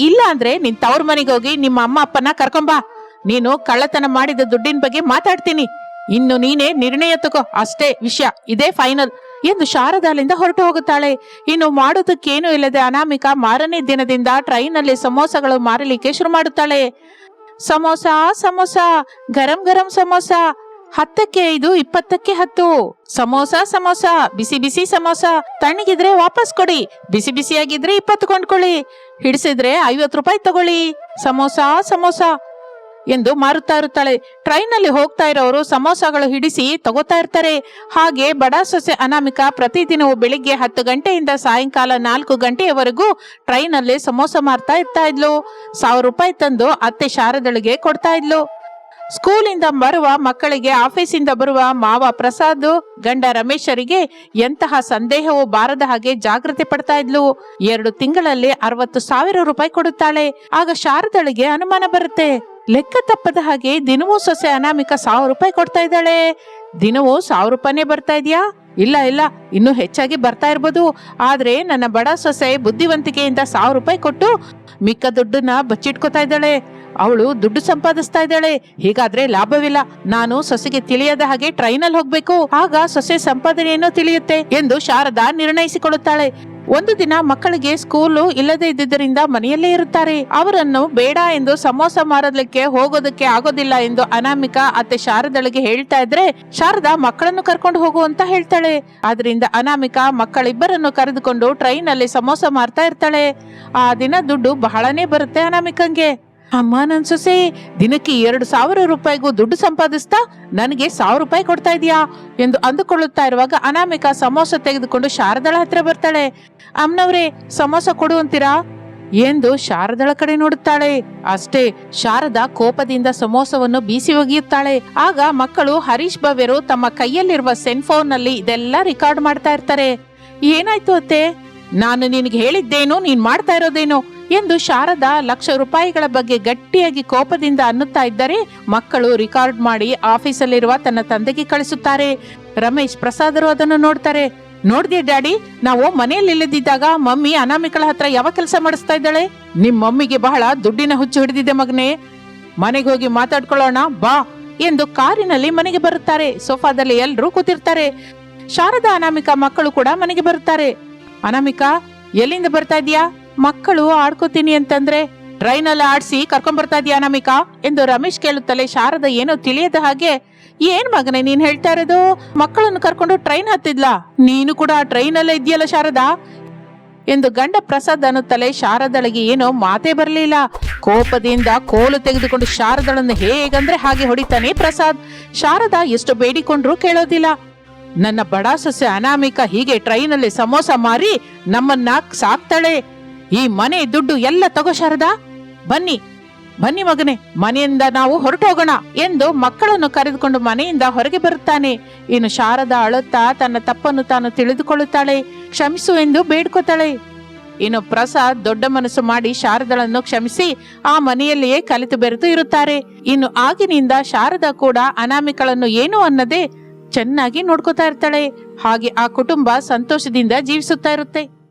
ಇಲ್ಲ ಅಂದ್ರೆ ನಿನ್ ತವ್ರ ಮನೆಗೆ ಹೋಗಿ ನಿಮ್ಮ ಅಮ್ಮ ಅಪ್ಪನ ಕರ್ಕೊಂಬಾ. ನೀನು ಕಳ್ಳತನ ಮಾಡಿದ ದುಡ್ಡಿನ ಬಗ್ಗೆ ಮಾತಾಡ್ತೀನಿ. ಇನ್ನು ನೀನೇ ನಿರ್ಣಯ ತಗೋ. ಅಷ್ಟೇ ವಿಷಯ. ಇದೇ ಫೈನಲ್. ಎಂದು ಶಾರದಾಲಿಂದ ಹೊರಟು ಹೋಗುತ್ತಾಳೆ. ಇನ್ನು ಮಾಡೋದಕ್ಕೇನೂ ಇಲ್ಲದೆ ಅನಾಮಿಕ ಮಾರನೇ ದಿನದಿಂದ ಟ್ರೈನಲ್ಲಿ ಸಮೋಸಗಳು ಮಾರಲಿಕ್ಕೆ ಶುರು ಮಾಡುತ್ತಾಳೆ. ಸಮೋಸ ಸಮೋಸ, ಗರಂ ಗರಂ ಸಮೋಸ, ಹತ್ತಕ್ಕೆ ಐದು, ಇಪ್ಪತ್ತಕ್ಕೆ ಹತ್ತು. ಸಮೋಸ ಸಮೋಸ, ಬಿಸಿ ಬಿಸಿ ಸಮೋಸ. ತಣ್ಣಗಿದ್ರೆ ವಾಪಸ್ ಕೊಡಿ, ಬಿಸಿ ಬಿಸಿಯಾಗಿದ್ರೆ ಇಪ್ಪತ್ತು ಕೊಂಡ್ಕೊಳ್ಳಿ. ಹಿಡಿಸಿದ್ರೆ ಐವತ್ತು ರೂಪಾಯಿ ತಗೊಳ್ಳಿ. ಸಮೋಸ ಸಮೋಸ ಎಂದು ಮಾರುತ್ತಾ ಇರುತ್ತಾಳೆ. ಟ್ರೈನಲ್ಲಿ ಹೋಗ್ತಾ ಇರೋರು ಸಮೋಸಗಳು ಹಿಡಿಸಿ ತಗೋತಾ ಇರ್ತಾರೆ. ಹಾಗೆ ಬಡ ಸೊಸೆ ಅನಾಮಿಕಾ ಪ್ರತಿದಿನವೂ ಬೆಳಿಗ್ಗೆ ಹತ್ತು ಗಂಟೆಯಿಂದ ಸಾಯಂಕಾಲ ನಾಲ್ಕು ಗಂಟೆಯವರೆಗೂ ಟ್ರೈನಲ್ಲಿ ಸಮೋಸ ಮಾರ್ತಾ ಇರ್ತಾ ಇದ್ಲು. ಸಾವಿರ ರೂಪಾಯಿ ತಂದು ಅತ್ತೆ ಶಾರದಳಿಗೆ ಕೊಡ್ತಾ ಇದ್ಲು. ಸ್ಕೂಲಿಂದ ಬರುವ ಮಕ್ಕಳಿಗೆ ಆಫೀಸಿಂದ ಬರುವ ಮಾವ ಪ್ರಸಾದ್, ಗಂಡ ರಮೇಶರಿಗೆ ಎಂತಹ ಸಂದೇಹವೂ ಬಾರದ ಹಾಗೆ ಜಾಗೃತಿ ಪಡ್ತಾ ಇದ್ಲು. ಎರಡು ತಿಂಗಳಲ್ಲಿ ಅರವತ್ತು ಸಾವಿರ ರೂಪಾಯಿ ಕೊಡುತ್ತಾಳೆ. ಆಗ ಶಾರದಳಿಗೆ ಅನುಮಾನ ಬರುತ್ತೆ. ಲೆಕ್ಕ ತಪ್ಪದ ಹಾಗೆ ದಿನವೂ ಸೊಸೆ ಅನಾಮಿಕ ಸಾವಿರ ರೂಪಾಯಿ ಕೊಡ್ತಾ ಇದ್ದಾಳೆ. ದಿನವೂ ಸಾವಿರ ರೂಪಾಯಿನೇ ಬರ್ತಾ ಇದೆಯಾ? ಇಲ್ಲ ಇಲ್ಲ, ಇನ್ನೂ ಹೆಚ್ಚಾಗಿ ಬರ್ತಾ ಇರ್ಬೋದು. ಆದ್ರೆ ನನ್ನ ಬಡ ಸೊಸೆ ಬುದ್ಧಿವಂತಿಕೆಯಿಂದ ಸಾವಿರ ರೂಪಾಯಿ ಕೊಟ್ಟು ಮಿಕ್ಕ ದುಡ್ಡನ್ನ ಬಚ್ಚಿಟ್ಕೋತಾ ಇದ್ದಾಳೆ. ಅವಳು ದುಡ್ಡು ಸಂಪಾದಿಸ್ತಾ ಇದ್ದಾಳೆ. ಹೀಗಾದ್ರೆ ಲಾಭವಿಲ್ಲ. ನಾನು ಸೊಸೆಗೆ ತಿಳಿಯದ ಹಾಗೆ ಟ್ರೈನಲ್ಲಿ ಹೋಗ್ಬೇಕು. ಆಗ ಸೊಸೆ ಸಂಪಾದನೆಯನ್ನು ತಿಳಿಯುತ್ತೆ ಎಂದು ಶಾರದಾ ನಿರ್ಣಯಿಸಿಕೊಳ್ಳುತ್ತಾಳೆ. ಒಂದು ದಿನ ಮಕ್ಕಳಿಗೆ ಸ್ಕೂಲು ಇಲ್ಲದೆ ಇದ್ದುದರಿಂದ ಮನೆಯಲ್ಲೇ ಇರುತ್ತಾರೆ. ಅವರನ್ನು ಬೇಡ ಎಂದು ಸಮೋಸ ಮಾರಲಿಕ್ಕೆ ಹೋಗೋದಕ್ಕೆ ಆಗೋದಿಲ್ಲ ಎಂದು ಅನಾಮಿಕಾ ಅತ್ತೆ ಶಾರದಳಿಗೆ ಹೇಳ್ತಾ ಇದ್ರೆ, ಶಾರದಾ, ಮಕ್ಕಳನ್ನು ಕರ್ಕೊಂಡು ಹೋಗು ಅಂತ ಹೇಳ್ತಾಳೆ. ಆದ್ರಿಂದ ಅನಾಮಿಕಾ ಮಕ್ಕಳಿಬ್ಬರನ್ನು ಕರೆದುಕೊಂಡು ಟ್ರೈನ್ ಅಲ್ಲಿ ಸಮೋಸ ಮಾರ್ತಾ ಇರ್ತಾಳೆ. ಆ ದಿನ ದುಡ್ಡು ಬಹಳನೇ ಬರುತ್ತೆ ಅನಾಮಿಕಂಗೆ. ಅಮ್ಮ ನನ್ ಸೊಸೆ ದಿನಕ್ಕೆ ಎರಡು ಸಾವಿರ ರೂಪಾಯಿಗೂ ದುಡ್ಡು ಸಂಪಾದಿಸ್ತಾ ನನಗೆ ಸಾವಿರ ರೂಪಾಯಿ ಕೊಡ್ತಾ ಇದೀಯಾ? ಎಂದು ಅಂದುಕೊಳ್ಳುತ್ತಾ ಇರುವಾಗ ಅನಾಮಿಕ ಸಮೋಸ ತೆಗೆದುಕೊಂಡು ಶಾರದಳ ಹತ್ರ ಬರ್ತಾಳೆ. ಅಮ್ಮನವ್ರೆ, ಸಮೋಸ ಕೊಡು ಅಂತೀರಾ? ಎಂದು ಶಾರದಳ ಕಡೆ ನೋಡುತ್ತಾಳೆ. ಅಷ್ಟೇ, ಶಾರದಾ ಕೋಪದಿಂದ ಸಮೋಸವನ್ನು ಬೀಸಿ ಒಗೆಯುತ್ತಾಳೆ. ಆಗ ಮಕ್ಕಳು ಹರೀಶ್ ಭವ್ಯರು ತಮ್ಮ ಕೈಯಲ್ಲಿರುವ ಸೆನ್ ಫೋನ್ನಲ್ಲಿ ಇದೆಲ್ಲ ರೆಕಾರ್ಡ್ ಮಾಡ್ತಾ ಇರ್ತಾರೆ. ಏನಾಯ್ತು ಅತ್ತೆ? ನಾನು ನಿನಗೆ ಹೇಳಿದ್ದೇನು? ನೀನ್ ಮಾಡ್ತಾ ಇರೋದೇನು? ಎಂದು ಶಾರದಾ ಲಕ್ಷ ರೂಪಾಯಿಗಳ ಬಗ್ಗೆ ಗಟ್ಟಿಯಾಗಿ ಕೋಪದಿಂದ ಅನ್ನುತ್ತಾ ಇದ್ದರೆ ಮಕ್ಕಳು ರಿಕಾರ್ಡ್ ಮಾಡಿ ಆಫೀಸಲ್ಲಿರುವ ತನ್ನ ತಂದೆಗೆ ಕಳಿಸುತ್ತಾರೆ. ರಮೇಶ್ ಪ್ರಸಾದರು ಅದನ್ನು ನೋಡ್ತಾರೆ. ನೋಡ್ದಿ ಡ್ಯಾಡಿ, ನಾವು ಮನೆಯಲ್ಲಿ ಇಲ್ಲದಿದ್ದಾಗ ಮಮ್ಮಿ ಅನಾಮಿಕಳ ಹತ್ರ ಯಾವ ಕೆಲಸ ಮಾಡಿಸ್ತಾ ಇದ್ದಾಳೆ? ನಿಮ್ ಮಮ್ಮಿಗೆ ಬಹಳ ದುಡ್ಡಿನ ಹುಚ್ಚು ಹಿಡಿದಿದೆ ಮಗನೇ. ಮನೆಗೆ ಹೋಗಿ ಮಾತಾಡ್ಕೊಳ್ಳೋಣ, ಬಾ ಎಂದು ಕಾರಿನಲ್ಲಿ ಮನೆಗೆ ಬರುತ್ತಾರೆ. ಸೋಫಾದಲ್ಲಿ ಎಲ್ಲರೂ ಕೂತಿರ್ತಾರೆ. ಶಾರದಾ ಅನಾಮಿಕಾ ಮಕ್ಕಳು ಕೂಡ ಮನೆಗೆ ಬರುತ್ತಾರೆ. ಅನಾಮಿಕಾ, ಎಲ್ಲಿಂದ ಬರ್ತಾ ಇದೀಯಾ ಮಕ್ಕಳು ಆಡ್ಕೋತೀನಿ ಅಂತಂದ್ರೆ ಟ್ರೈನಲ್ಲಿ ಆಡ್ಸಿ ಕರ್ಕೊಂಡ್ ಬರ್ತಾ ಇದೀಯಾ ಅನಾಮಿಕಾ ಎಂದು ರಮೇಶ್ ಕೇಳುತ್ತಲೇ ಶಾರದ ಏನೋ ತಿಳಿಯದ ಹಾಗೆ, ಏನ್ ಮಗನೆ ನೀನ್ ಹೇಳ್ತಾ ಇರೋದು? ಮಕ್ಕಳನ್ನು ಕರ್ಕೊಂಡು ಟ್ರೈನ್ ಹತ್ತಿದ್ಲಾ? ನೀನು ಕೂಡ ಟ್ರೈನಲ್ಲೇ ಇದೆಯಲ್ಲ ಶಾರದಾ? ಎಂದು ಗಂಡ ಪ್ರಸಾದ್ ಅನ್ನುತ್ತಲೇ ಶಾರದಳಿಗೆ ಏನೋ ಮಾತೇ ಬರಲಿಲ್ಲ. ಕೋಪದಿಂದ ಕೋಲು ತೆಗೆದುಕೊಂಡು ಶಾರದಳನ್ನು ಹೇಗಂದ್ರೆ ಹಾಗೆ ಹೊಡಿತಾನೆ ಪ್ರಸಾದ್. ಶಾರದಾ ಎಷ್ಟು ಬೇಡಿಕೊಂಡ್ರೂ ಕೇಳೋದಿಲ್ಲ. ನನ್ನ ಬಡ ಸೊಸೆ ಅನಾಮಿಕ ಹೀಗೆ ಟ್ರೈನಲ್ಲಿ ಸಮೋಸ ಮಾರಿ ನಮ್ಮನ್ನ ಸಾಕ್ತಾಳೆ. ಈ ಮನೆ ದುಡ್ಡು ಎಲ್ಲ ತಗೋ ಶಾರದಾ. ಬನ್ನಿ ಬನ್ನಿ ಮಗನೇ, ಮನೆಯಿಂದ ನಾವು ಹೊರಟು ಹೋಗೋಣ ಎಂದು ಮಕ್ಕಳನ್ನು ಕರೆದುಕೊಂಡು ಮನೆಯಿಂದ ಹೊರಗೆ ಬರುತ್ತಾನೆ. ಇನ್ನು ಶಾರದಾ ಅಳುತ್ತಾ ತನ್ನ ತಪ್ಪನ್ನು ತಾನು ತಿಳಿದುಕೊಳ್ಳುತ್ತಾಳೆ, ಕ್ಷಮಿಸು ಎಂದು ಬೇಡ್ಕೋತಾಳೆ. ಇನ್ನು ಪ್ರಸಾದ್ ದೊಡ್ಡ ಮನಸ್ಸು ಮಾಡಿ ಶಾರದಳನ್ನು ಕ್ಷಮಿಸಿ ಆ ಮನೆಯಲ್ಲಿಯೇ ಕಲಿತು ಬೆರೆತು ಇರುತ್ತಾರೆ. ಇನ್ನು ಆಗಿನಿಂದ ಶಾರದಾ ಕೂಡ ಅನಾಮಿಕಳನ್ನು ಏನು ಅನ್ನದೆ ಚೆನ್ನಾಗಿ ನೋಡ್ಕೋತಾ ಇರ್ತಾಳೆ. ಹಾಗೆ ಆ ಕುಟುಂಬ ಸಂತೋಷದಿಂದ ಜೀವಿಸುತ್ತಾ ಇರುತ್ತೆ.